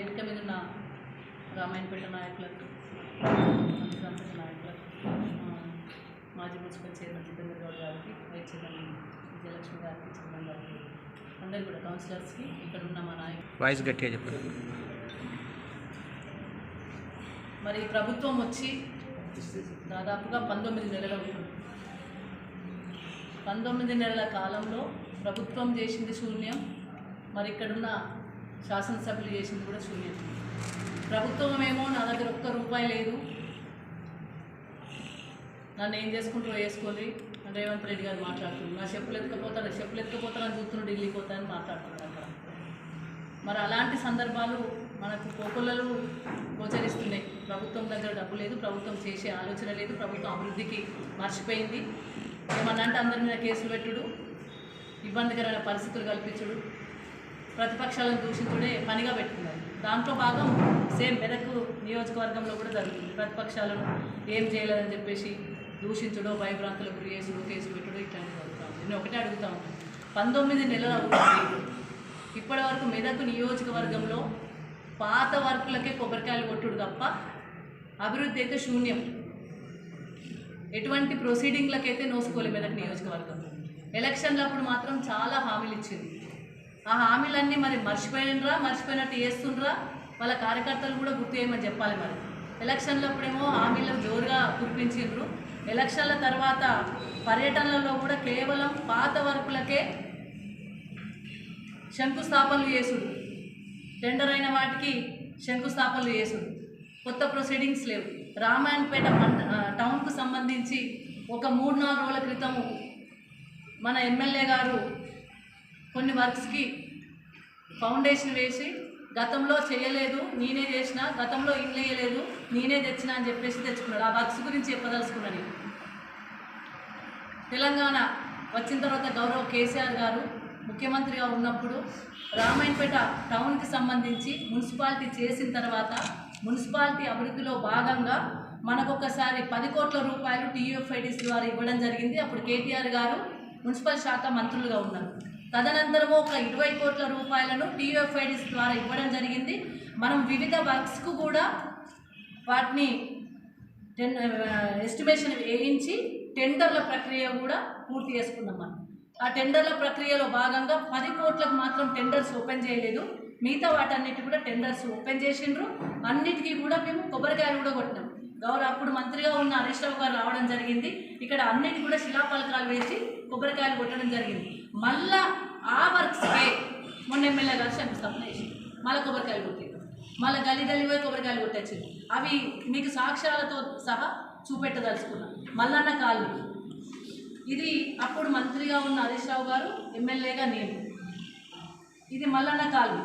వేదిక మీద ఉన్న రామాయణపేట నాయకులకు సంతోష నాయకులకు మాజీ మున్సిపల్ చైర్మన్ జితేందర్ గౌడ్ గారికి వైస్ చైర్మన్ విజయలక్ష్మి గారికి చంద్రన్ గారికి అందరు కూడా కౌన్సిలర్స్కి ఇక్కడ ఉన్న మా నాయకులు వాయిస్ గట్టిగా చెప్పండి. మరి ప్రభుత్వం వచ్చి దాదాపుగా పంతొమ్మిది నెలలు అవుతుంది పంతొమ్మిది నెలల కాలంలో ప్రభుత్వం చేసింది శూన్యం. మరి ఇక్కడున్న శాసనసభ్యులు చేసింది కూడా శూన్యం ప్రభుత్వం ఏమో నా దగ్గర ఒక్క రూపాయి లేదు. నన్ను ఏం చేసుకుంటూ వేసుకోండి. అని రేవంత్ రెడ్డి గారు మాట్లాడుతున్నారు. నా చెప్పులు ఎత్తుకపోతాను చెప్పులు ఎత్తుకపోతానని చూస్తున్నాడు ఢిల్లీ పోతానని మాట్లాడుతున్నారు అక్కడ. మరి అలాంటి సందర్భాలు మనకు కోకొల్లలు గోచరిస్తున్నాయి. ప్రభుత్వం దగ్గర డబ్బు లేదు ప్రభుత్వం చేసే ఆలోచన లేదు ప్రభుత్వం అభివృద్ధికి మర్చిపోయింది. ఏమన్నా అంటే అందరి మీద కేసులు పెట్టుడు ఇబ్బందికరమైన పరిస్థితులు కల్పించుడు. ప్రతిపక్షాలను దూషించుడే పనిగా పెట్టుకున్నారు. దాంట్లో భాగం సేమ్ మెదక్ నియోజకవర్గంలో కూడా జరుగుతుంది. ప్రతిపక్షాలను ఏం చేయలేదని చెప్పేసి దూషించడో భయభ్రాంతులకు గురి చేసుడు కేసులు పెట్టుడు ఇట్లాంటివి జరుగుతూ ఉంటుంది నేను ఒకటే అడుగుతా ఉంటాను పంతొమ్మిది నెలలు అవుతుంది ఇప్పటి వరకు మెదక్ నియోజకవర్గంలో పాత వర్కులకే కొబ్బరికాయలు కొట్టుడు తప్ప అభివృద్ధి అయితే శూన్యం. ఎటువంటి ప్రొసీడింగ్లకైతే నోసుకోలే మెదక్ నియోజకవర్గం. ఎలక్షన్లప్పుడు మాత్రం చాలా హామీలు ఇచ్చింది. ఆ హామీలన్నీ మరి మర్చిపోయినరా? మర్చిపోయినట్టు చేస్తుండ్రా? వాళ్ళ కార్యకర్తలు కూడా గుర్తు చేయమని చెప్పాలి మరి. ఎలక్షన్లప్పుడేమో హామీలు జోరుగా కురిపించిండ్రు. ఎలక్షన్ల తర్వాత పర్యటనలలో కూడా కేవలం పాత వర్కులకే శంకుస్థాపనలు చేసుడు. టెండర్ అయిన వాటికి శంకుస్థాపనలు చేసుడు. కొత్త ప్రొసీడింగ్స్ లేవు. రామాయణపేట మండ- టౌన్కు సంబంధించి ఒక మూడు నాలుగు రోజుల క్రితము మన ఎమ్మెల్యే గారు కొన్ని వర్క్స్కి ఫౌండేషన్ వేసి గతంలో చేయలేదు నేనే చేసిన గతంలో ఇల్లు వేయలేదు నేనే తెచ్చిన అని చెప్పేసి తెచ్చుకున్నాడు. ఆ వర్క్స్ గురించి చెప్పదలుచుకున్నాను తెలంగాణ వచ్చిన తర్వాత గౌరవ కేసీఆర్ గారు ముఖ్యమంత్రిగా ఉన్నప్పుడు రామాయణపేట టౌన్కి సంబంధించి మున్సిపాలిటీ చేసిన తర్వాత మున్సిపాలిటీ అభివృద్ధిలో భాగంగా మనకొకసారి పది కోట్ల రూపాయలు టీయూఎఫ్ఐడిస్ ద్వారా ఇవ్వడం జరిగింది. అప్పుడు కేటీఆర్ గారు మున్సిపల్ శాఖ మంత్రులుగా ఉన్నారు. తదనంతరము ఒక ఇరవై కోట్ల రూపాయలను టీయూఎఫ్ఐడిస్ ద్వారా ఇవ్వడం జరిగింది. మనం వివిధ వర్క్స్కు కూడా వాటిని టెన్ ఎస్టిమేషన్ వేయించి టెండర్ల ప్రక్రియ కూడా పూర్తి చేసుకున్నాం మనం. ఆ టెండర్ల ప్రక్రియలో భాగంగా పది కోట్లకు మాత్రం టెండర్స్ ఓపెన్ చేయలేదు. మిగతా వాటన్నిటి కూడా టెండర్స్ ఓపెన్ చేసిండ్రు. అన్నిటికీ కూడా మేము కొబ్బరికాయలు కూడా కొట్టినాం. గౌరవ అప్పుడు మంత్రిగా ఉన్న హరీష్ రావు గారు రావడం జరిగింది. ఇక్కడ అన్నిటి కూడా శిలాపలకాలు వేసి కొబ్బరికాయలు కొట్టడం జరిగింది. మళ్ళా ఆ వర్క్స్కే మొన్న ఎమ్మెల్యే గారు శంకుస్థాపన చేసి మళ్ళీ కొబ్బరికాయలు కొట్టారు మళ్ళీ గలి గలి పోయి కొబ్బరికాయలు కొట్టచ్చింది. అవి మీకు సాక్ష్యాలతో సహా చూపెట్టదలుచుకున్నాను. మల్లన్న కాలు ఇది అప్పుడు మంత్రిగా ఉన్న హరీష్ రావు గారు ఎమ్మెల్యేగా నేను. ఇది మల్లన్న కాలు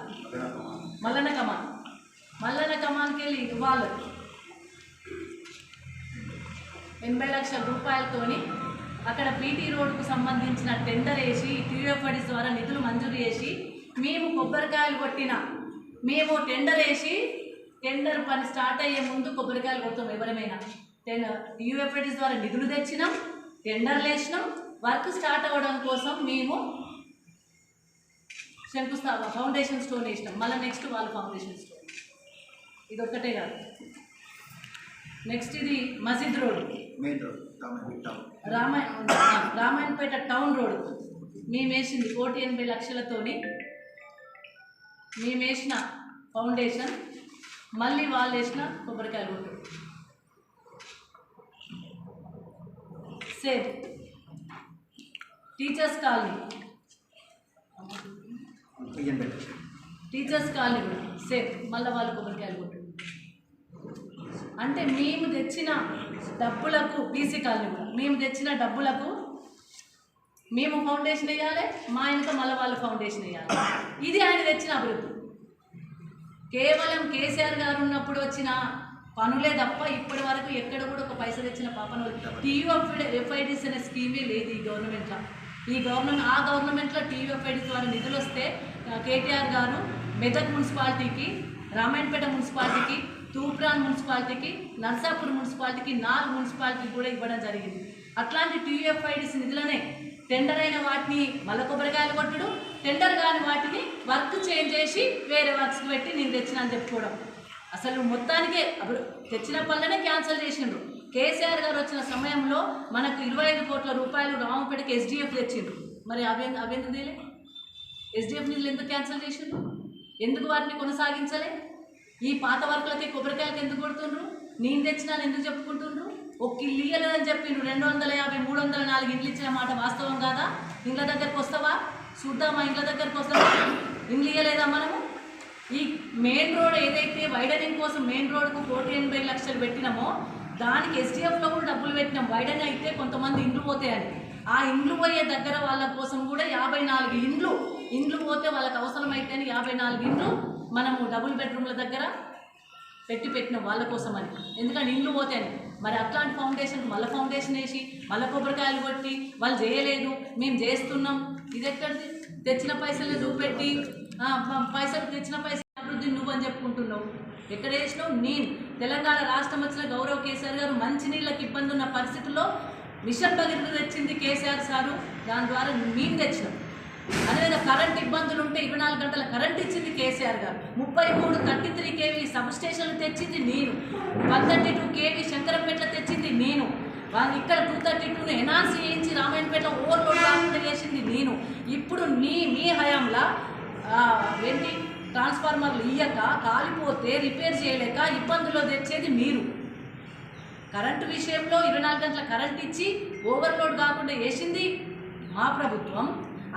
మల్లన్న కమాన్. మల్లన్న కమాన్కి వెళ్ళి ఇవ్వాలి. ఎనభై లక్షల రూపాయలతోని అక్కడ బీటీ రోడ్డుకు సంబంధించిన టెండర్ వేసి టీఎఫ్ఐడిస్ ద్వారా నిధులు మంజూరు చేసి మేము కొబ్బరికాయలు కొట్టిన మేము టెండర్ వేసి టెండర్ పని స్టార్ట్ అయ్యే ముందు కొబ్బరికాయలు కొడతాం ఎవరమైనా. టెండర్ టీఎఫ్ఐడిస్ ద్వారా నిధులు తెచ్చినాం టెండర్లు వేసినాం వర్క్ స్టార్ట్ అవ్వడం కోసం మేము శంకుస్థాపన ఫౌండేషన్ స్టోన్ వేసినాం. మళ్ళీ నెక్స్ట్ వాళ్ళ ఫౌండేషన్ స్టోన్. ఇది ఒక్కటే కాదు. నెక్స్ట్ ఇది మసీద్ road. Main road Ramayanpet town road. మేము వేసింది కోటి ఎనభై లక్షలతోని మేము వేసిన ఫౌండేషన్ మళ్ళీ వాళ్ళు వేసిన కొబ్బరికాయలు కొట్టు. Same teachers colony. Teachers colony కూడా సేమ్ మళ్ళీ వాళ్ళు కొబ్బరికాయలు కొట్టు. అంటే మేము తెచ్చిన డబ్బులకు బీసీ కాలనీ కూడా మేము తెచ్చిన డబ్బులకు మేము ఫౌండేషన్ వేయాలి మా ఇంట్లో మళ్ళీ వాళ్ళు ఫౌండేషన్ వేయాలి. ఇది ఆయన తెచ్చిన అభివృద్ధి. కేవలం కేసీఆర్ గారు ఉన్నప్పుడు వచ్చిన పనులే తప్ప ఇప్పటి వరకు ఎక్కడ కూడా ఒక పైస తెచ్చిన పాపను టీయూఎఫ్ ఎఫ్ఐడిస్ అనే స్కీమే లేదు ఈ గవర్నమెంట్లో ఈ గవర్నమెంట్ ఆ గవర్నమెంట్లో టీయూఎఫ్ఐడిస్ ద్వారా నిధులు వస్తే కేటీఆర్ గారు మెదక్ మున్సిపాలిటీకి రామాయణపేట మున్సిపాలిటీకి తూప్రాన్ మున్సిపాలిటీకి నర్సాపూర్ మున్సిపాలిటీకి నాలుగు మున్సిపాలిటీకి కూడా ఇవ్వడం జరిగింది. అట్లాంటి టీయూఎఫ్ఐడిస్ నిధులనే టెండర్ అయిన వాటిని మల్ల కొబ్బరికాయలు కొట్టడం టెండర్ కాని వాటిని వర్క్ చేంజ్ చేసి వేరే వర్క్స్కి పెట్టి నేను తెచ్చిన అని చెప్పుకోవడం. అసలు మొత్తానికే అప్పుడు తెచ్చిన పనులనే క్యాన్సిల్ చేసిండ్రు. కేసీఆర్ గారు వచ్చిన సమయంలో మనకు ఇరవై ఐదు కోట్ల రూపాయలు రామపేటకి ఎస్డిఎఫ్ తెచ్చిండ్రు. మరి అవే అవెందుకు తేలే? ఎస్డిఎఫ్ నిధులు ఎందుకు క్యాన్సిల్ చేసిండ్రు? ఎందుకు వాటిని కొనసాగించలే? ఈ పాత వర్కులకి కొబ్బరికాయలకి ఎందుకు కొడుతుండ్రు? నేను తెచ్చినాను ఎందుకు చెప్పుకుంటుండ్రు? ఒక ఇల్లు ఇయ్యలేదని చెప్పిండ్రు. రెండు వందల యాభై మూడు వందల నాలుగు ఇండ్లు ఇచ్చిన మాట వాస్తవం కాదా? ఇండ్ల దగ్గరకు వస్తావా? చూద్దామా ఇండ్ల దగ్గరకు వస్తావా? ఇండ్లు ఇయ్యలేదా మనము? ఈ మెయిన్ రోడ్ ఏదైతే వైడనింగ్ కోసం మెయిన్ రోడ్కు కోటి ఎనభై లక్షలు పెట్టినామో దానికి ఎస్డిఎఫ్లో కూడా డబ్బులు పెట్టినాం. వైడన్ అయితే కొంతమంది ఇండ్లు పోతాయని. ఆ ఇండ్లు పోయే దగ్గర వాళ్ళ కోసం కూడా యాభై నాలుగు ఇండ్లు ఇండ్లు పోతే వాళ్ళకి అవసరమైతే యాభై నాలుగు ఇండ్లు మనము డబుల్ బెడ్రూమ్ల దగ్గర పెట్టి పెట్టిన వాళ్ళ కోసం అని. ఎందుకంటే ఇండ్లు పోతాయని మరి అట్లాంటి ఫౌండేషన్ మళ్ళీ ఫౌండేషన్ వేసి మళ్ళీ కొబ్బరికాయలు కొట్టి వాళ్ళు చేయలేదు మేము చేస్తున్నాం. ఇది ఎక్కడిది? తెచ్చిన పైసలు చూపెట్టి పెట్టి పైసలు తెచ్చిన పైసలు అభివృద్ధి నువ్వు అని చెప్పుకుంటున్నావు. ఎక్కడ వేసినావు? నేను. తెలంగాణ రాష్ట్రం వచ్చిన గౌరవ్ కేసీఆర్ గారు మంచినీళ్ళకి ఇబ్బంది ఉన్న పరిస్థితుల్లో మిషన్ భగీరథ తెచ్చింది కేసీఆర్ సారు. దాని ద్వారా మేము తెచ్చినాం. అదేవిధంగా కరెంట్ ఇబ్బందులు ఉంటే ఇరవై నాలుగు గంటల కరెంట్ ఇచ్చింది కేసీఆర్ గారు. ముప్పై మూడు థర్టీ త్రీ కేవీ సబ్ స్టేషన్లు తెచ్చింది నేను. One thirty two KV Shankarampet తెచ్చింది నేను. వాళ్ళు ఇక్కడ టూ థర్టీ టూను ఎనాన్స్ చేయించి రామాయణపేట ఓవర్లోడ్ కాకుండా చేసింది నేను. ఇప్పుడు నీ మీ హయాంలో ఆ, ఏంటి ట్రాన్స్ఫార్మర్లు ఇయ్యక కాలిపోతే రిపేర్ చేయలేక ఇబ్బందుల్లో తెచ్చేది మీరు. కరెంటు విషయంలో ఇరవై నాలుగు గంటల కరెంట్ ఇచ్చి ఓవర్లోడ్ కాకుండా వేసింది మా ప్రభుత్వం.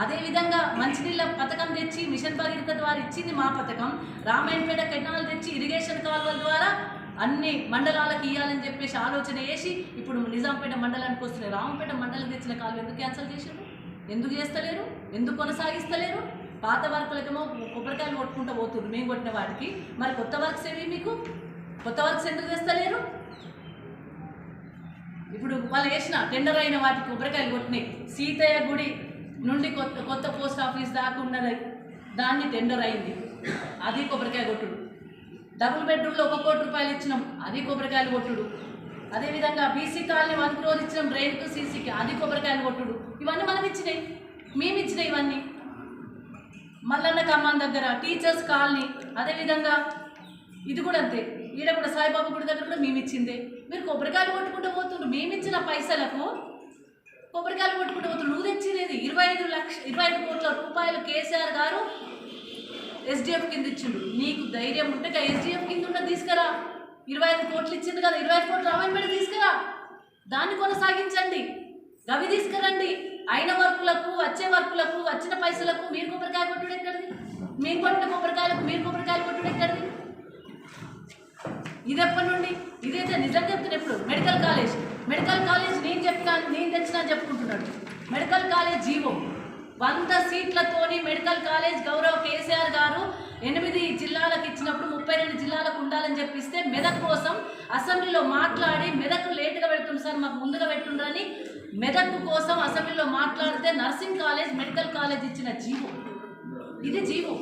అదేవిధంగా మంచినీళ్ళ పథకం తెచ్చి మిషన్ భగీరథ ద్వారా ఇచ్చింది మా పథకం. రామాయణపేట కెనాల్ తెచ్చి ఇరిగేషన్ కాలువల ద్వారా అన్ని మండలాలకు ఇవ్వాలని చెప్పేసి ఆలోచన వేసి ఇప్పుడు నిజాంపేట మండలానికి వస్తున్నాయి. రామంపేట మండలం తెచ్చిన కాలువ ఎందుకు క్యాన్సిల్ చేశారు ఎందుకు చేస్తలేరు? ఎందుకు కొనసాగిస్తలేరు? పాత వర్కులకేమో కొబ్బరికాయలు కొట్టుకుంటూ పోతున్నారు మేము కొట్టిన వాటికి. మరి కొత్త వర్క్స్ ఏవి మీకు? కొత్త వర్క్స్ ఎందుకు తెస్తలేరు ఇప్పుడు వాళ్ళు వేసిన టెండర్ అయిన వాటికి కొబ్బరికాయలు కొట్టినాయి. సీతయ్య గుడి నుండి కొత్త కొత్త పోస్ట్ ఆఫీస్ దాకా ఉన్నది దాన్ని టెండర్ అయింది. అది కొబ్బరికాయ కొట్టుడు. డబుల్ బెడ్రూమ్లో ఒక కోటి రూపాయలు ఇచ్చినాం. అది కొబ్బరికాయలు కొట్టుడు. అదేవిధంగా బీసీ కాలనీ వన్ క్రోర్ ఇచ్చినాం రైలుకు సీసీకి అది కొబ్బరికాయలు కొట్టుడు. ఇవన్నీ మనం ఇచ్చినాయి. మేము ఇచ్చినాయి ఇవన్నీ. మల్లన్న కమాన్ దగ్గర టీచర్స్ కాలనీ అదేవిధంగా ఇది కూడా అంతే. ఈడ కూడా సాయిబాబు గుడి దగ్గర కూడా మేము ఇచ్చిందే. మీరు కొబ్బరికాయలు కొట్టుకుంటూ పోతుండ్రు. మేము ఇచ్చిన పైసలకు కొబ్బరికాయలు కొట్టుకుంటే పోతుండ్రు నువ్వు తెచ్చినది ఇరవై ఐదు లక్ష ఇరవై ఐదు కోట్ల రూపాయలు కేసీఆర్ గారు ఎస్డిఎఫ్ కింద ఇచ్చిండు. నీకు ధైర్యం ఉంటే ఎస్డిఎఫ్ కింద ఉన్న తీసుకురా. ఇరవై ఐదు కోట్లు ఇచ్చింది కదా ఇరవై ఐదు కోట్లు రామని పెట్టి తీసుకురా. దాన్ని కొనసాగించండి. గవి తీసుకురండి. అయిన వర్కులకు వచ్చే వర్కులకు వచ్చిన పైసలకు మీరు కొబ్బరికాయ కొట్టుడు ఎక్కడిది? మేము కొట్టిన కొబ్బరికాయలకు మీరు కొబ్బరికాయలు కొట్టుడు ఎక్కడిది? ఇది ఎప్పటి నుండి? ఇదైతే నిజం చెప్తున్నప్పుడు మెడికల్ కాలేజ్. మెడికల్ కాలేజ్ నేను చెప్పినా నేను తెచ్చినా చెప్పుకుంటున్నాడు. Medical college GO. వంద సీట్లతోని మెడికల్ కాలేజ్ గౌరవ్ కేసీఆర్ గారు ఎనిమిది జిల్లాలకు ఇచ్చినప్పుడు ముప్పై రెండు జిల్లాలకు ఉండాలని చెప్పిస్తే మెదక్ కోసం అసెంబ్లీలో మాట్లాడి మెదక్ లేటుగా పెడుతుంది సార్ మాకు ముందుగా పెట్టుండ్రని మెదక్ కోసం అసెంబ్లీలో మాట్లాడితే నర్సింగ్ కాలేజ్ మెడికల్ కాలేజ్ ఇచ్చిన జీవో. ఇది జీవో.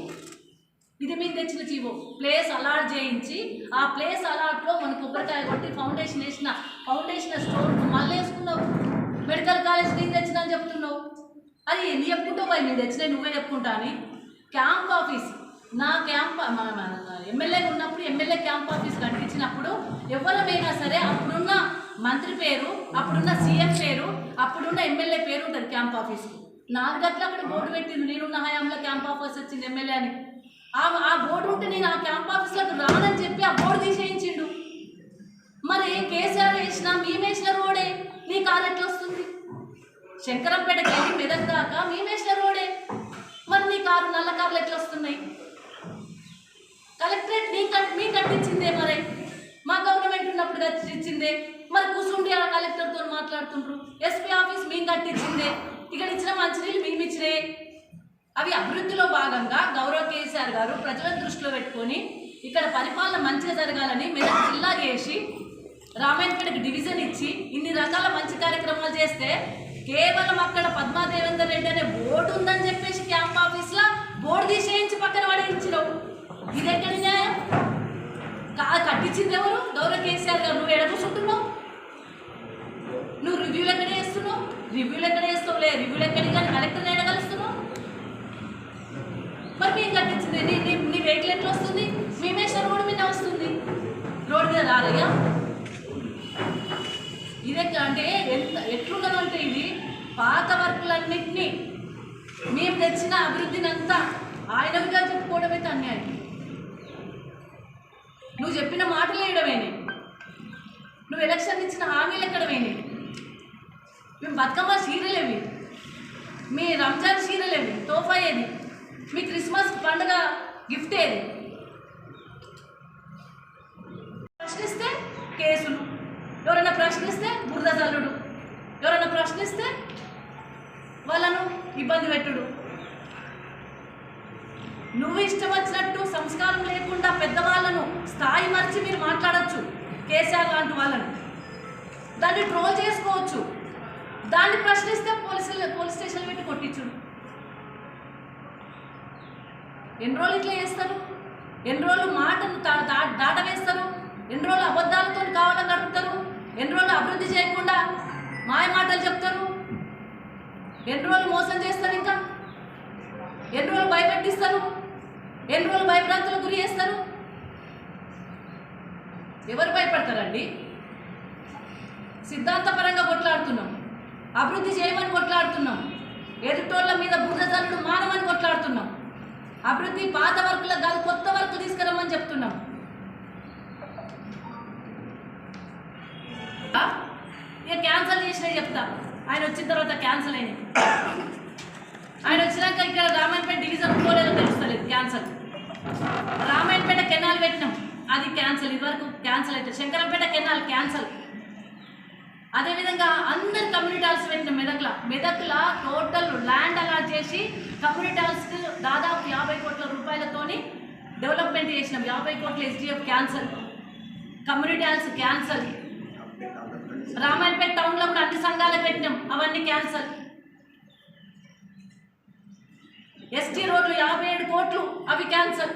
ఇది మీకు తెచ్చిన జీవో. ప్లేస్ అలాట్ చేయించి ఆ ప్లేస్ అలాట్లో మన కొబ్బరికాయ కొట్టి ఫౌండేషన్ వేసిన ఫౌండేషన్ స్టోర్ మళ్ళీ వేసుకున్నావు. మెడికల్ కాలేజ్ నేను తెచ్చిన అని చెప్తున్నావు. అది ఎన్ని చెప్పుకుంటావు పోయి నేను తెచ్చినా నువ్వే చెప్పుకుంటా అని. క్యాంప్ ఆఫీస్ నా క్యాంప్ ఎమ్మెల్యే ఉన్నప్పుడు ఎమ్మెల్యే క్యాంప్ ఆఫీస్ కనిపించినప్పుడు ఎవరమైనా సరే అప్పుడున్న మంత్రి పేరు అప్పుడున్న సీఎం పేరు అప్పుడున్న ఎమ్మెల్యే పేరు ఉంటుంది క్యాంప్ ఆఫీస్ నాకు గట్ల అక్కడ బోర్డు పెట్టింది. నేనున్న హయాంలో క్యాంప్ ఆఫీస్ వచ్చింది ఎమ్మెల్యే అని. ఆ బోర్డు ఉంటే నేను ఆ క్యాంప్ ఆఫీస్లకు రానని చెప్పి ఆ బోర్డు తీసేయించిండు. మరి కేసీఆర్ వేసిన మేమేసిన రోడే నీ కారు ఎట్లా వస్తుంది? శంకరంపేటకి వెళ్ళి మెదక్ దాకా మేమేసిన రోడే మరి నీ కారు నల్ల కార్లు ఎట్లా వస్తున్నాయి? కలెక్టరేట్ నీ కట్ మీ కట్టించిందే మరి? మా గవర్నమెంట్ ఉన్నప్పుడు కట్టించిందే మరి కూర్చుండి ఆ కలెక్టర్తో మాట్లాడుతుండ్రు. ఎస్పీ ఆఫీస్ మేము కట్టించిందే ఇక్కడ ఇచ్చిన మంచినీళ్ళు మేము ఇచ్చినే అవి అభివృద్ధిలో భాగంగా గౌరవ కేసీఆర్ గారు ప్రజలను దృష్టిలో పెట్టుకొని ఇక్కడ పరిపాలన మంచిగా జరగాలని మెదక్ జిల్లా చేసి రామాయణపేటకి డివిజన్ ఇచ్చి ఇన్ని రకాల మంచి కార్యక్రమాలు చేస్తే కేవలం అక్కడ పద్మాదేవేందర్ రెడ్డి అనే బోర్డు ఉందని చెప్పేసి క్యాంప్ ఆఫీస్లో బోర్డు తీసేయించి పక్కన పడేయించినావు ఇది ఎక్కడ న్యాయం కా- కట్టించింది ఎవరు గౌరవ కేసీఆర్ గారు నువ్వు ఎడ నువ్వు రివ్యూలు ఎక్కడ చేస్తున్నావు? రివ్యూలు ఎక్కడ చేస్తావులే? రివ్యూలు ఎక్కడికి కానీ కలెక్టర్ ఎడగలుస్తున్నావు కట్టించింది. నీ నీ నీ వెహికల్ ఎట్లా వస్తుంది? భీమేశ్వర్ రోడ్డు మీద వస్తుంది. రోడ్డు మీద రాలయ్యా ఇదే అంటే ఎంత ఎట్లున్నదంటే ఇది పాత వర్కులన్నింటినీ మేము తెచ్చిన అభివృద్ధిని అంతా ఆయనవిగా చెప్పుకోవడం అయితే అన్యాయం. నువ్వు చెప్పిన మాటలు వేయడమేనే నువ్వు ఎలక్షన్ ఇచ్చిన హామీలు ఎక్కడమేనే మేము బతుకమ్మ చీరలేవి మీ రంజాన్ చీరలేవి తోఫా ఏది? మీ క్రిస్మస్ పండుగ గిఫ్ట్ ఏది? ప్రశ్నిస్తే కేసులు. ఎవరైనా ప్రశ్నిస్తే బురద చల్లుడు ఎవరైనా ప్రశ్నిస్తే వాళ్ళను ఇబ్బంది పెట్టుడు. నువ్వు ఇష్టం వచ్చినట్టు సంస్కారం లేకుండా పెద్దవాళ్ళను స్థాయి మరిచి మీరు మాట్లాడొచ్చు. కేసీఆర్ లాంటి వాళ్ళను. దాన్ని ట్రోల్ చేసుకోవచ్చు. దాన్ని ప్రశ్నిస్తే పోలీసులు పోలీస్ స్టేషన్ పెట్టి కొట్టించుడు. ఎన్ని రోజులు ఇట్లా చేస్తారు? ఎన్ని రోజులు మాటను దాట వేస్తారు ఎన్ని రోజులు అబద్ధాలతో కావాలని గడుపుతారు ఎన్ని రోజులు అభివృద్ధి చేయకుండా మాయ మాటలు చెప్తారు? ఎన్ని రోజులు మోసం చేస్తారు ఇంకా? ఎన్ని రోజులు భయపెట్టిస్తారు? ఎన్ని రోజులు భయభ్రాంతులకు గురి చేస్తారు? ఎవరు భయపడతారండి? సిద్ధాంతపరంగా కొట్లాడుతున్నాం. అభివృద్ధి చేయమని కొట్లాడుతున్నాం. ఎదుటోళ్ళ మీద బురదజల్లుడు మానమని కొట్లాడుతున్నాం. అభివృద్ధి పాత వర్కులకు కాదు కొత్త వర్క్ తీసుకురమ్మని చెప్తున్నాం. ఇక క్యాన్సల్ చేసినా చెప్తా. ఆయన వచ్చిన తర్వాత క్యాన్సల్ అయినాయి. ఆయన వచ్చినాక ఇక్కడ రామాయణపేట డివిజన్ పోలేదో తెలుస్తలేదు క్యాన్సల్ రామాయణపేట కెనాల్ పెట్టినాం. అది క్యాన్సల్ ఇదివరకు క్యాన్సల్ అయితే శంకరంపేట కెనాల్ క్యాన్సల్ అదేవిధంగా అందరు కమ్యూనిటీ హాల్స్ పెట్టిన మెదక్ల మెదక్ల టోటల్ ల్యాండ్ అలాట్ చేసి కమ్యూనిటీ హాల్స్కి దాదాపు యాభై కోట్ల రూపాయలతోని డెవలప్మెంట్ చేసినాం. యాభై కోట్ల SDF cancel community halls cancel Ramayanpet టౌన్లో కూడా అన్ని సంఘాలు పెట్టినాం. అవన్నీ క్యాన్సల్ ఎస్టీ రోడ్లు యాభై ఏడు కోట్లు అవి cancel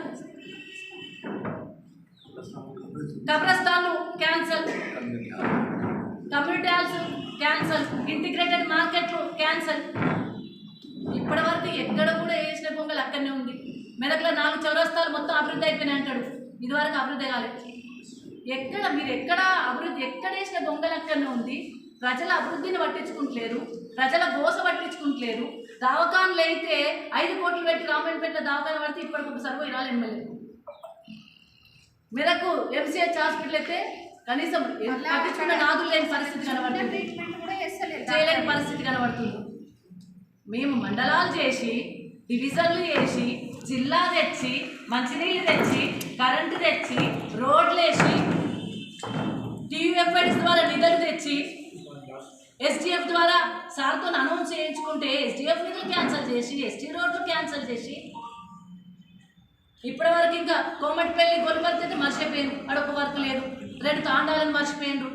కబ్రస్థాన్లు cancel community halls cancel integrated మార్కెట్లు క్యాన్సల్. ఇప్పటి వరకు ఎక్కడ కూడా వేసిన పొంగల్ అక్కడనే ఉంది. మెదక్లో నాలుగు చౌరస్తాలు మొత్తం అభివృద్ధి అయిపోయినాయి అంటాడు. ఇదివరకు అభివృద్ధి కాలేదు. ఎక్కడ మీరు ఎక్కడ అభివృద్ధి ఎక్కడ వేసిన బొంగలు అక్కడనే ఉంది. ప్రజల అభివృద్ధిని పట్టించుకుంటలేరు. ప్రజల గోస పట్టించుకుంటలేరు. దవాఖాన్లు అయితే ఐదు కోట్లు పెట్టి రామాయణపేట దవాఖాన పడితే ఇప్పటికి సర్వ పోయి ఎమ్మెల్యే. మెదకు ఎంసీహెచ్ హాస్పిటల్ అయితే కనీసం పట్టించుకున్న నాదులు లేని పరిస్థితి కనబడుతుంది. చేయలేని పరిస్థితి కనబడుతుంది. మేము మండలాలు చేసి డివిజన్లు చేసి జిల్లా తెచ్చి మంచినీళ్ళు తెచ్చి కరెంటు తెచ్చి రోడ్లు వేసి టీయూఎఫ్ఐడిస్ ద్వారా నిధులు తెచ్చి ఎస్డిఎఫ్ ద్వారా సార్తో అనౌన్స్ చేయించుకుంటే ఎస్డిఎఫ్ నిధులు క్యాన్సిల్ చేసి ఎస్టీ రోడ్లు క్యాన్సిల్ చేసి ఇప్పటి వరకు ఇంకా కోమటిపల్లి గొలిపర్తి అయితే మర్చిపోయింది అడొక వర్క్ లేదు. రెండు తాండాలను మర్చిపోయిండ్రు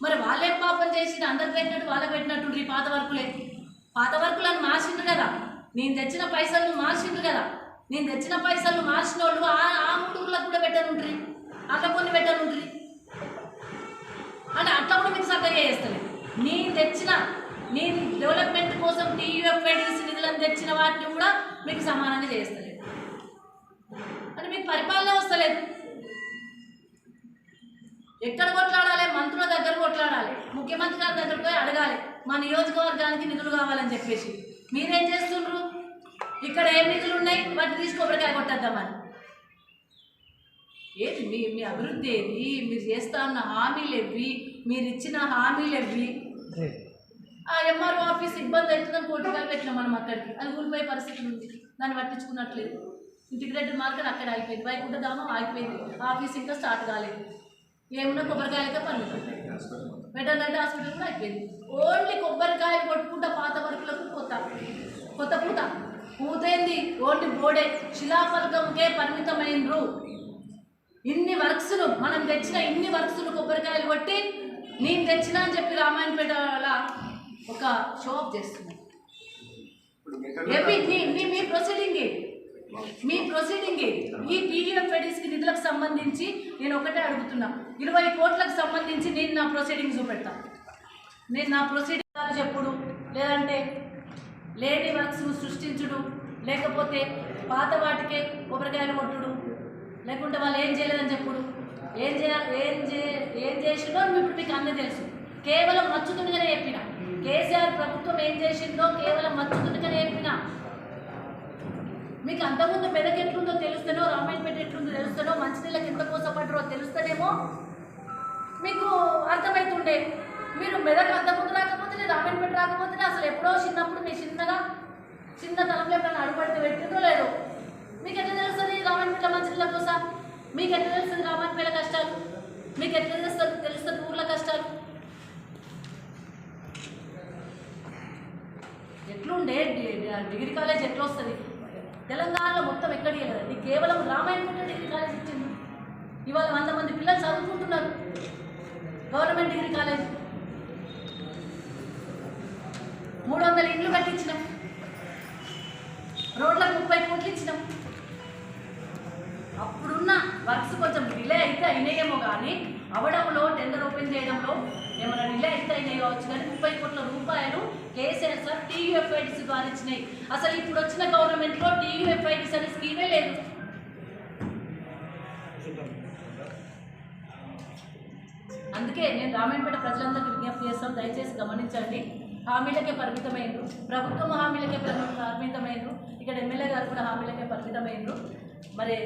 మరి వాళ్ళేం పాపం చేసి అందరికి పెట్టినట్టు వాళ్ళకి పెట్టినట్టు ఈ పాత వర్కులే. పాత వర్కులను మార్చిండ్రు కదా. నేను తెచ్చిన పైసలు మార్చిండ్రు కదా. నేను తెచ్చిన పైసలు మార్చిన వాళ్ళు ఆ ఆ కూడా పెట్టనుంట్రి అట్లా కొన్ని పెట్టనుంట్రి అంటే అట్లా కూడా మీకు సక్కగా చేస్తలేదు నేను తెచ్చిన నేను డెవలప్మెంట్ కోసం టీయూఎఫ్ఐడిసి నిధులను తెచ్చిన వాటిని కూడా మీకు సమానంగా చేస్తలేదు అంటే మీకు పరిపాలన వస్తలేదు. ఎక్కడ కొట్లాడాలి? మంత్రుల దగ్గర కొట్లాడాలి. ముఖ్యమంత్రి గారి దగ్గర పోయి అడగాలి. మా నియోజకవర్గానికి నిధులు కావాలని చెప్పేసి. మీరేం చేస్తుండ్రు? ఇక్కడ ఏం నిధులు ఉన్నాయి? వాటిని తీసి కొబ్బరికాయ కొట్టేద్దామని. ఏది మీ మీ అభివృద్ధి ఏది? మీరు చేస్తా ఉన్న హామీలు ఎవి మీరు ఇచ్చిన హామీలు ఎవి ఆ ఎంఆర్ఓ ఆఫీస్ ఇబ్బంది అవుతుందని కోటికాలు పెట్టినాం మనం అక్కడికి. అది ఊరిపోయే పరిస్థితి ఉంది. దాన్ని పట్టించుకున్నట్లేదు. ఇంటిగ్రేటెడ్ మార్కెట్ అక్కడ అయిపోయింది వైకుంఠ ధామం ఆగిపోయింది. ఆఫీస్ ఇంకా స్టార్ట్ కాలేదు. ఏమున్నా కొబ్బరికాయలకే పరిమితం వెటర్నరీ హాస్పిటల్ కూడా అయిపోయింది. ఓన్లీ కొబ్బరికాయ కొట్టుకుంటా పాత వర్కులకు కొత్త కొత్త పూత. పూతేంది? ఓన్లీ బోడే. శిలాఫలకంకే పరిమితమైనరు ఇన్ని వర్క్స్ను మనం తెచ్చిన ఇన్ని వర్క్స్ను కొబ్బరికాయలు కొట్టి నేను తెచ్చినా అని చెప్పి రామాయణపేట ఒక షో ఆఫ్ చేస్తున్నాను మీ ప్రొసీడింగ్? మీ ప్రొసీడింగ్ ఈ టీడీఎఫ్ఐడిస్కి నిధులకు సంబంధించి నేను ఒకటే అడుగుతున్నా. ఇరవై కోట్లకు సంబంధించి నేను నా ప్రొసీడింగ్ చూపెడతా. నేను నా ప్రొసీడింగ్ చెప్పుడు. లేదంటే లేడీ వర్క్స్ను సృష్టించుడు. లేకపోతే పాత వాటికే కొబ్బరికాయలు కొట్టుడు. లేకుంటే వాళ్ళు ఏం చేయలేదని చెప్పుడు. ఏం చేయ ఏం చే ఏం చేసిందో ఇప్పుడు మీకు అన్నీ తెలుసు. కేవలం మచ్చుతుండగానే చెప్పిన. కేసీఆర్ ప్రభుత్వం ఏం చేసిందో కేవలం మచ్చుతుండగానే చెప్పిన. మీకు అంతకుముందు మెదక్ ఎట్లుందో తెలుస్తేనో రామాయణపేట ఎట్లుందో తెలుస్తేనో మంచినీళ్ళకి ఎంత కోసపడ్డరో తెలుస్తేనేమో మీకు అర్థమవుతుండే మీరు మెదక్ అంతకుముందు రాకపోతే రామాయణపేట రాకపోతే అసలు ఎప్పుడో చిన్నప్పుడు మీ చిన్నగా చిన్న తలంలో ఎప్పుడైనా అడుగుపడితే పెట్టిందో లేదో. మీకు ఎట్లా తెలుస్తుంది రామాయణపేట మంచినీళ్ళ కోసం? మీకు ఎట్లా తెలుస్తుంది రామాయణపేట కష్టాలు? మీకు ఎట్లా తెలుస్తుంది తెలుస్తుంది ఊర్ల కష్టాలు? ఎట్లుండే? డిగ్రీ కాలేజ్ ఎట్లా వస్తుంది తెలంగాణలో మొత్తం ఎక్కడికి వెళ్ళదు కేవలం రామాయణపేట డిగ్రీ కాలేజ్ ఇచ్చింది. ఇవాళ వంద మంది పిల్లలు చదువుకుంటున్నారు. Government degree college. మూడు వందల ఇండ్లు కట్టించినాం. రోడ్లకు ముప్పై కోట్లు ఇచ్చినాం. అప్పుడున్న వర్క్స్ కొంచెం డిలే అయితే అయినాయేమో కానీ అవడంలో టెండర్ ఓపెన్ చేయడంలో ఏమైనా డిలే అయితే అయినాయి కావచ్చు కానీ ముప్పై కోట్ల రూపాయలు కేసీఆర్ సార్ టీయూఎఫ్ఐడిసి ద్వారా ఇచ్చినాయి. అసలు ఇప్పుడు వచ్చిన గవర్నమెంట్లో టీయూఎఫ్ఐడిసి అనే స్కీమే లేదు. అందుకే నేను రామాయణపేట ప్రజలందరికీ విజ్ఞప్తి చేస్తాం దయచేసి గమనించండి. హామీలకే పరిమితమైనరు ప్రభుత్వం హామీలకే పరిమితమైనరు ఇక్కడ ఎమ్మెల్యే గారు కూడా హామీలకే పరిమితమైనరు మరి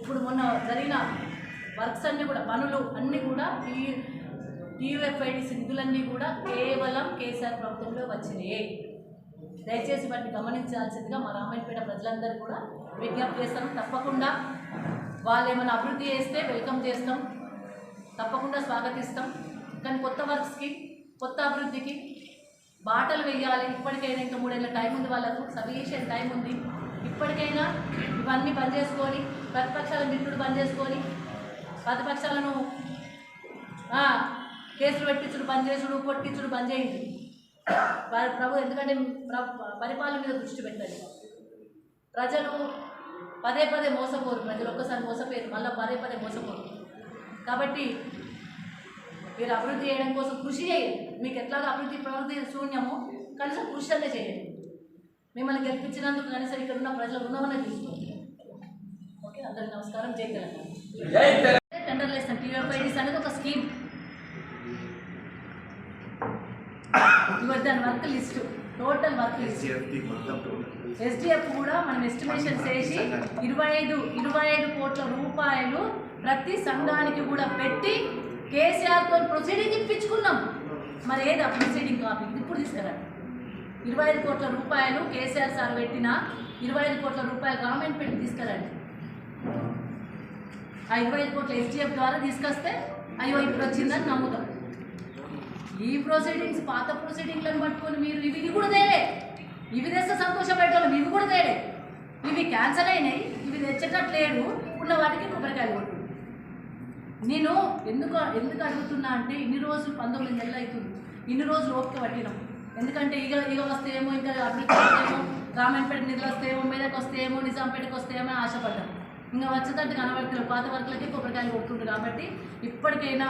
ఇప్పుడు మొన్న జరిగిన వర్క్స్ అన్నీ కూడా పనులు అన్నీ కూడా టీ టీయూఎఫ్ఐడిసి నిధులన్నీ కూడా కేవలం కేసీఆర్ ప్రభుత్వంలో వచ్చినాయి. దయచేసి వాటిని గమనించాల్సిందిగా మా రామాయణపేట ప్రజలందరూ కూడా విజ్ఞప్తి చేస్తాం తప్పకుండా వాళ్ళు ఏమైనా అభివృద్ధి చేస్తే వెల్కమ్ చేస్తాం. తప్పకుండా స్వాగతిస్తాం. కానీ కొత్త వర్క్స్కి కొత్త అభివృద్ధికి బాటలు వేయాలి ఇప్పటికైనా ఇంకా మూడేళ్ళ టైం ఉంది వాళ్ళకు సఫిషియెంట్ టైం ఉంది. ఇప్పటికైనా ఇవన్నీ బంద్ చేసుకొని ప్రతిపక్షాల మిత్రుడు బంద్ చేసుకొని ప్రతిపక్షాలను కేసులు పెట్టించుడు బంద్ చేసుడు కొట్టించుడు బంద్ చేయండి. ప్రభు ఎందుకంటే ప్ర- పరిపాలన మీద దృష్టి పెట్టండి ప్రజలు పదే పదే మోసపోరు ప్రజలు ఒక్కసారి మోసపోయారు మళ్ళీ పదే పదే మోసపోరు. కాబట్టి మీరు అభివృద్ధి చేయడం కోసం కృషి చేయండి. మీకు ఎట్లాగో అభివృద్ధి ప్రవృత్తి శూన్యమో కనీసం కృషి అనే చేయండి. మిమ్మల్ని గెలిపించినందుకు కనీసం ఇక్కడ ఉన్న ప్రజలు ఉన్నామనే తీసుకోండి. ఓకే అందరికి నమస్కారం. జై తెలంగాణ. టెండర్లు వేస్తాం టీఆర్పైడీస్ అనేది ఒక స్కీమ్ ఇవ్వ దాని work list total work list SDF కూడా మనం ఎస్టిమేషన్ చేసి ఇరవై ఐదు ఇరవై ఐదు కోట్ల రూపాయలు ప్రతి సంఘానికి కూడా పెట్టి కేసీఆర్తో ప్రొసీడింగ్ ఇప్పించుకున్నాం మరి ఏది ఆ ప్రొసీడింగ్ కాపీ ఇప్పుడు తీసుకురండి ఇరవై ఐదు కోట్ల రూపాయలు కేసీఆర్ సార్ పెట్టిన ఇరవై ఐదు కోట్ల రూపాయలు గవర్నమెంట్ పెట్టి తీసుకురండి ఆ ఐదు కోట్ల ఎస్డిఎఫ్ ద్వారా తీసుకొస్తే అయ్యో ఇప్పుడు వచ్చిందని నమ్ముతాం. ఈ ప్రొసీడింగ్స్ పాత ప్రొసీడింగ్లను పట్టుకొని మీరు ఇవి ఇవి కూడా తేలే. ఇవి తెస్తే సంతోషపెట్టాలి ఇవి కూడా తేలే. ఇవి క్యాన్సల్ అయినాయి ఇవి తెచ్చేటట్లేడు ఉన్న వాటికి కొబ్బరికాయలు కొట్టు. నేను ఎందుకు ఎందుకు అడుగుతున్నా అంటే ఇన్ని రోజులు పంతొమ్మిది నెలలు అవుతుంది. ఇన్ని రోజులు ఓపిక పట్టినాం. ఎందుకంటే ఇక ఇక వస్తేమో ఇంకా అభివృద్ధి వస్తేమో రామాయణపేట నిధులు వస్తేమో మీదకి వస్తేమో నిజాంపేటకి వస్తేమో అని ఆశపడ్డాం. ఇంకా వచ్చేటట్టు కనబడుతున్నారు పాత వర్కులకి కొబ్బరికాయలు కొడుతుంటారు కాబట్టి ఇప్పటికైనా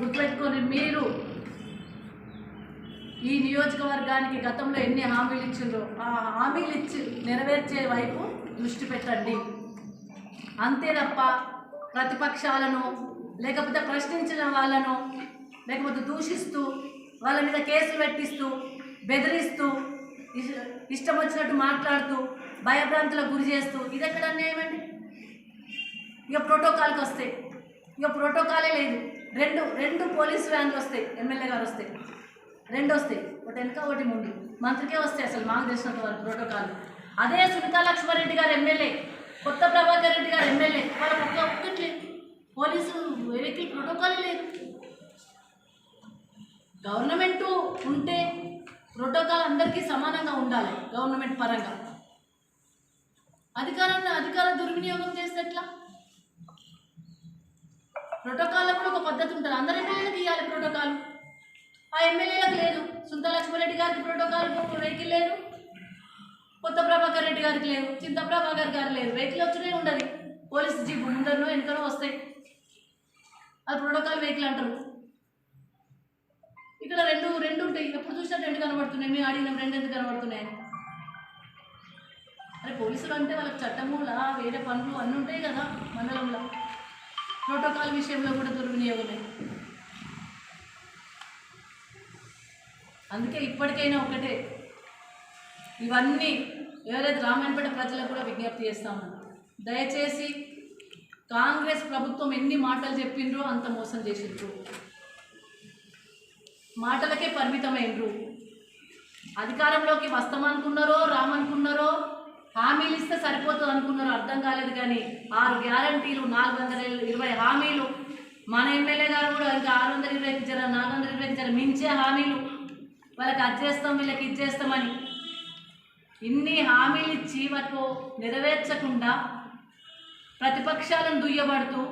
గుర్తుపెట్టుకొని మీరు ఈ నియోజకవర్గానికి గతంలో ఎన్ని హామీలు ఇచ్చిండ్రో ఆ హామీలు ఇచ్చి నెరవేర్చే వైపు దృష్టి పెట్టండి. అంతే తప్ప ప్రతిపక్షాలను లేకపోతే ప్రశ్నించిన వాళ్ళను లేకపోతే దూషిస్తూ వాళ్ళ మీద కేసులు పెట్టిస్తూ బెదిరిస్తూ ఇష్టం వచ్చినట్టు మాట్లాడుతూ భయభ్రాంతులకు గురి చేస్తూ ఇది ఎక్కడ అన్యాయం అండి ఇక ప్రోటోకాల్కి వస్తాయి ఇక ప్రోటోకాలే లేదు. రెండు రెండు పోలీస్ వ్యాన్లు వస్తాయి ఎమ్మెల్యే గారు వస్తాయి రెండు వస్తాయి ఒకటి వెనుక ఒకటి ముందు. మంత్రికే వస్తాయి అసలు మాకు తెలిసినంత వరకు ప్రోటోకాల్ అదే సునీతా లక్ష్మారెడ్డి గారు ఎమ్మెల్యే కొత్త ప్రభాకర్ రెడ్డి గారు ఎమ్మెల్యే. వాళ్ళకి ఒక్క ఒక్కటి లేదు. పోలీసు వెహికల్ ప్రోటోకాల్ లేదు. గవర్నమెంట్ ఉంటే ప్రోటోకాల్ అందరికీ సమానంగా ఉండాలి గవర్నమెంట్ పరంగా. అధికారాన్ని అధికార దుర్వినియోగం చేస్తే ఎట్లా? ప్రోటోకాల్లో కూడా ఒక పద్ధతి ఉంటుంది. అందరి ఎమ్మెల్యేలకు ఇవ్వాలి ప్రోటోకాల్. ఆ ఎమ్మెల్యేలకు లేదు. సుంత లక్ష్మారెడ్డి గారికి ప్రోటోకాల్ వెహికల్ లేదు. కొత్త ప్రభాకర్ రెడ్డి గారికి లేదు. చింత ప్రభాకర్ గారు లేదు వెహికల్ వచ్చినే ఉండదు. పోలీస్ జీప్ ముందరనో వెనుకనో వస్తాయి. అది ప్రోటోకాల్ వెహికల్ అంటారు. ఇక్కడ రెండు రెండు ఉంటాయి. ఎప్పుడు చూసినా రెండు కనబడుతున్నాయి. మేము అడిగినాం రెండు ఎందుకు కనబడుతున్నాయి? అరే పోలీసులు అంటే వాళ్ళకి చట్టములా వేరే పనులు అన్నీ ఉంటాయి కదా మండలంలో. ప్రోటోకాల్ విషయంలో కూడా దుర్వినియోగమే. అందుకే ఇప్పటికైనా ఒకటే. ఇవన్నీ ఎవరైతే రామాయణపేట ప్రజలకు కూడా విజ్ఞప్తి చేస్తాము దయచేసి కాంగ్రెస్ ప్రభుత్వం ఎన్ని మాటలు చెప్పిండ్రో అంత మోసం చేసిండ్రు. మాటలకే పరిమితమైనరు అధికారంలోకి వస్తామనుకున్నారో రామనుకున్నారో హామీలు ఇస్తే సరిపోతుంది అనుకున్నారు అర్థం కాలేదు కానీ ఆరు గ్యారంటీలు నాలుగు వందల ఇరవై హామీలు. మన ఎమ్మెల్యే గారు కూడా ఇంకా ఆరు వందల ఇరవై జర నాలుగు వందల ఇరవై జర మించే హామీలు. వాళ్ళకి అది చేస్తాం వీళ్ళకి ఇది చేస్తామని. ఇన్ని హామీలు ఇచ్చి వాటిని నెరవేర్చకుండా ప్రతిపక్షాలను దుయ్యబడుతూ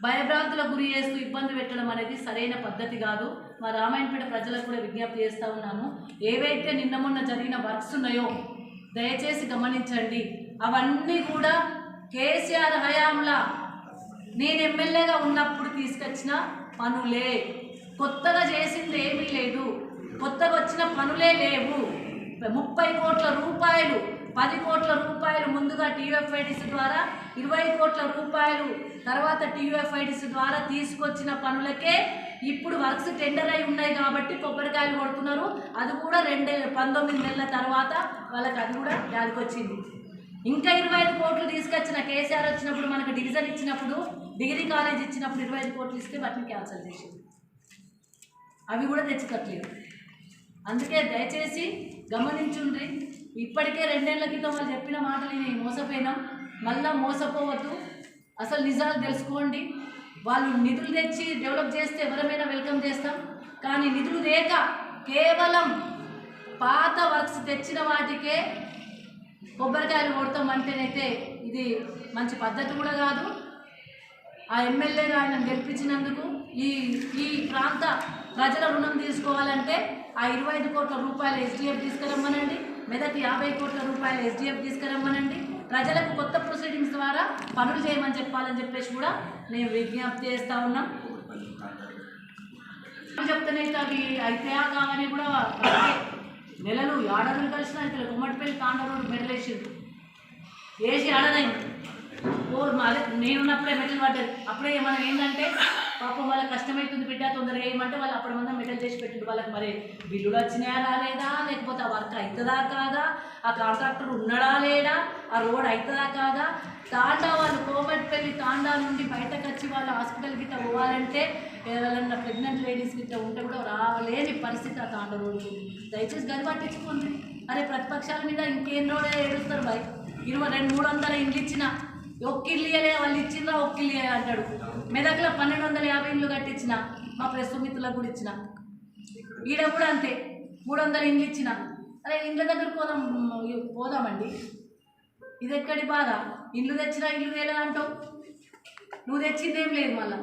భయభ్రాంతులకు గురి చేస్తూ ఇబ్బంది పెట్టడం అనేది సరైన పద్ధతి కాదు. మా రామాయణపేట ప్రజలకు కూడా విజ్ఞప్తి చేస్తూ ఉన్నాము ఏవైతే నిన్న మొన్న జరిగిన వర్క్స్ ఉన్నాయో దయచేసి గమనించండి. అవన్నీ కూడా కేసీఆర్ హయాంలా నేను ఎమ్మెల్యేగా ఉన్నప్పుడు తీసుకొచ్చిన పనులే. కొత్తగా చేసింది ఏమీ లేదు. కొత్తగా వచ్చిన పనులే లేవు. ముప్పై కోట్ల రూపాయలు పది కోట్ల రూపాయలు ముందుగా టీయూఎఫ్ఐడిసి ద్వారా ఇరవై కోట్ల రూపాయలు తర్వాత టీయూఎఫ్ఐడిసి ద్వారా తీసుకొచ్చిన పనులకే ఇప్పుడు వర్క్స్ టెండర్ అయి ఉన్నాయి కాబట్టి కొబ్బరికాయలు కొడుతున్నారు. అది కూడా రెండే పంతొమ్మిది నెలల తర్వాత వాళ్ళకి అది కూడా వచ్చింది ఇంకా ఇరవై ఐదు కోట్లు తీసుకొచ్చిన కేసీఆర్ వచ్చినప్పుడు మనకు డివిజన్ ఇచ్చినప్పుడు డిగ్రీ కాలేజ్ ఇచ్చినప్పుడు ఇరవై ఐదు కోట్లు ఇస్తే వాటిని క్యాన్సిల్ చేసింది. అవి కూడా తెచ్చుకోవట్లేదు అందుకే దయచేసి గమనించుండ్రి. ఇప్పటికే రెండేళ్ళ క్రితం వాళ్ళు చెప్పిన మాటలు నేను మోసపోయినాం. మళ్ళా మోసపోవద్దు. అసలు నిజాలు తెలుసుకోండి. వాళ్ళు నిధులు తెచ్చి డెవలప్ చేస్తే ఎవరమైనా వెల్కమ్ చేస్తాం. కానీ నిధులు లేక కేవలం పాత వర్క్స్ తెచ్చిన వాటికే కొబ్బరికాయలు కొడతాం అంటేనైతే ఇది మంచి పద్ధతి కూడా కాదు. ఆ ఎమ్మెల్యేగా ఆయన గెలిపించినందుకు ఈ ఈ ప్రాంత ప్రజల రుణం తీసుకోవాలంటే ఆ ఇరవై ఐదు కోట్ల రూపాయలు ఎస్డిఎఫ్ తీసుకురమ్మనండి. మెదటి యాభై కోట్ల రూపాయలు ఎస్డిఎఫ్ తీసుకురమ్మనండి. ప్రజలకు కొత్త ప్రొసీడింగ్స్ ద్వారా పనులు చేయమని చెప్పాలని చెప్పేసి కూడా నేను విజ్ఞప్తి చేస్తూ ఉన్నాం. చెప్తానైతే అవి అయితాయా కావని కూడా నెలలు ఏడాదులు కలిసిన అయితే గుమ్మటిపల్లి తాండూరు మెడలేసిండు వేసి ఆడదైంది. ఓ మాది నేనున్నప్పుడే మెటల్ పడ్డది అప్పుడే మనం ఏంటంటే పాపం వాళ్ళకి కష్టమవుతుంది బిడ్డ తొందరగా వేయమంటే వాళ్ళు అప్పుడు మనం మెటల్ చేసి పెట్టిండు వాళ్ళకి మరి బిల్లులు వచ్చినాయా రాలేదా? లేకపోతే ఆ వర్క్ అవుతుందా కాదా? ఆ కాంట్రాక్టర్ ఉన్నాడా లేడా? ఆ రోడ్ అవుతుందా కాదా? తాండా వాళ్ళు కోమటిపల్లి తాండా నుండి బయటకు వచ్చి వాళ్ళు హాస్పిటల్ గిట్ట పోవాలంటే ఎవరైనా ప్రెగ్నెంట్ లేడీస్ గిట్ట ఉంటే కూడా రాలేని పరిస్థితి ఆ తాండ రోడ్డు దయచేసి గది పట్టించుకోండి. అరే ప్రతిపక్షాల మీద ఇంకేం రోడే ఏడుస్తారు బయట ఇరవై రెండు మూడు వందల ఇండ్లు ఇచ్చిన ఒక్కిల్లు ఇయ్యలే వాళ్ళు ఇచ్చిందా ఒక్కిల్లు ఇయ్యలే అంటాడు. మెదక్లో పన్నెండు వందల యాభై ఇండ్లు కట్టించిన మా ప్రెస్ మిత్రులకు కూడా ఇచ్చిన. ఈడ కూడా అంతే మూడు వందల ఇండ్లు ఇచ్చిన. అరే ఇండ్ల దగ్గర పోదాం పోదామండి. ఇది ఎక్కడి బాధ? ఇల్లు తెచ్చినా ఇల్లు తేలే అంటావు. నువ్వు తెచ్చిందేం లేదు మళ్ళా.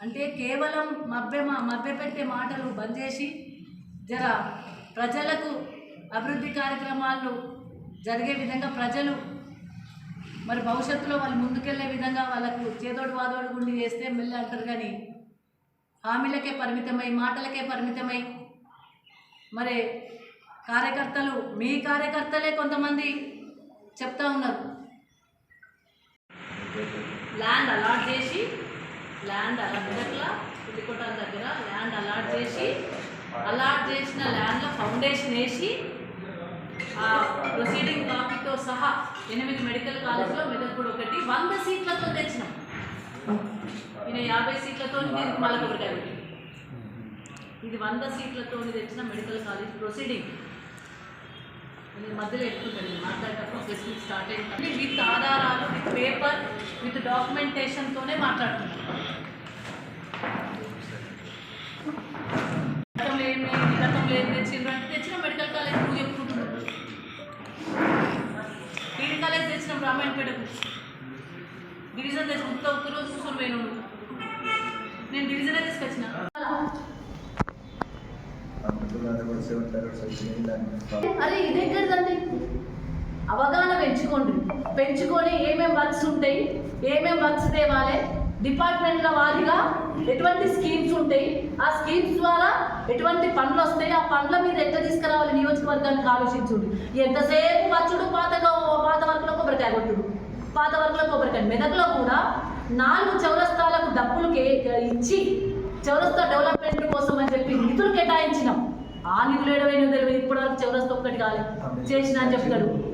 అంటే కేవలం మభ్య పెట్టే మాటలు బంద్ చేసి జర ప్రజలకు అభివృద్ధి కార్యక్రమాలు జరిగే విధంగా ప్రజలు మరి భవిష్యత్తులో వాళ్ళు ముందుకెళ్ళే విధంగా వాళ్ళకు చేదోడు వాదోడు గుండి చేస్తే మెల్లి అంటారు కానీ హామీలకే పరిమితమై మాటలకే పరిమితమై. మరి కార్యకర్తలు మీ కార్యకర్తలే కొంతమంది చెప్తా ఉన్నారు. ల్యాండ్ అలాట్ చేసి ల్యాండ్ అలాట్ దగ్గర పుల్లికొట్టాల దగ్గర ల్యాండ్ అలాట్ చేసి అలాట్ చేసిన ల్యాండ్లో ఫౌండేషన్ వేసి ప్రొసీడింగ్ కాపీతో సహా ఎనిమిది మెడికల్ కాలేజ్లో మెదక్ కూడా ఒకటి. వంద సీట్లతో తెచ్చినాం. ఈయన యాభై సీట్లతో దీనికి మళ్ళీ ఇది వంద సీట్లతో తెచ్చిన మెడికల్ కాలేజ్ ప్రొసీడింగ్. నేను మధ్యలో ఎక్కుతుంది మాట్లాడేటప్పుడు మీట్ స్టార్ట్ అయింది విత్ ఆధారాలు విత్ పేపర్ విత్ డాక్యుమెంటేషన్తోనే మాట్లాడుతున్నాను. గతంలో ఏమి గతంలో ఏం తెచ్చిండ్రు. డివిజన్ తెచ్చి ముక్త ఒక్కరోజు చూసుకొని పోయిన నేను డివిజన్ తీసుకొచ్చిన. అరే ఇది ఎక్కడదండి? అవగాహన పెంచుకోండి. పెంచుకొని ఏమేం వర్క్స్ ఉంటాయి ఏమేం వర్క్స్ తేవాలి డిపార్ట్మెంట్ల వారీగా ఎటువంటి స్కీమ్స్ ఉంటాయి ఆ స్కీమ్స్ ద్వారా ఎటువంటి పనులు వస్తాయి ఆ పనుల మీద ఎట్లా తీసుకురావాలి నియోజకవర్గానికి ఆలోచించుడు. ఎంతసేపు వచ్చుడు పాత పాత వర్క్లో కొబ్బరికాయ కొట్టుడు. పాత వర్క్లో కొబ్బరికాయ. మెదక్లో కూడా నాలుగు చౌరస్తాలకు డబ్బులు కే- ఇచ్చి చౌరస్తా డెవలప్మెంట్ కోసం అని చెప్పి నిధులు కేటాయించినాం. ఆ నిధులు ఏడవైన తెలియదు. ఇప్పటివరకు చౌరస్తా ఒక్కటి కాలేదు చేసిన అని చెప్తాడు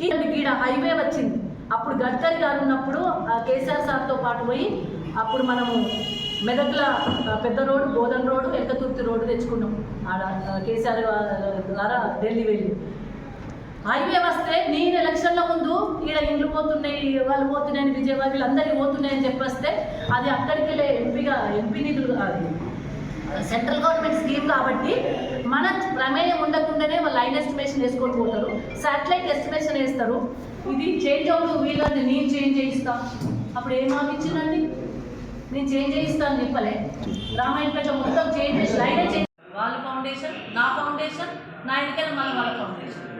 ఈ గీడ హైవే వచ్చింది. అప్పుడు గడ్కరీ గారు ఉన్నప్పుడు ఆ కేసీఆర్ సార్తో పాటు పోయి అప్పుడు మనము మెదక్ల పెద్ద road Bodhan road Elkathurthi road తెచ్చుకున్నాం. ఆడ కేసీఆర్ ద్వారా ఢిల్లీ వెళ్ళి. హైవే వస్తే నేను ఎలక్షన్ల ముందు ఈడ ఇండ్లు పోతున్నాయి వాళ్ళు పోతున్నాయని విజయవాడ వీళ్ళందరికీ పోతున్నాయని చెప్పేస్తే అది అక్కడికి వెళ్ళే ఎంపీగా ఎంపీ నిధులు కాదు. సెంట్రల్ గవర్నమెంట్ స్కీమ్ కాబట్టి మన ప్రమేయం ఉండకుండానే వాళ్ళు లైన్ ఎస్టిమేషన్ వేసుకొని పోతారు. శాటిలైట్ ఎస్టిమేషన్ వేస్తారు. ఇది చేంజ్ అవుతూ వీళ్ళని నేను చేంజ్ చేయిస్తాం. అప్పుడు ఏం ఆపించిందండి నేను చేంజ్ చేయిస్తాను చెప్పలే. రామాయణపేట మొత్తం చేంజ్ చేసి లైన్ చేంజ్. వాళ్ళ ఫౌండేషన్ నా ఫౌండేషన్ నా ఇంటికైనా మన వాళ్ళ ఫౌండేషన్.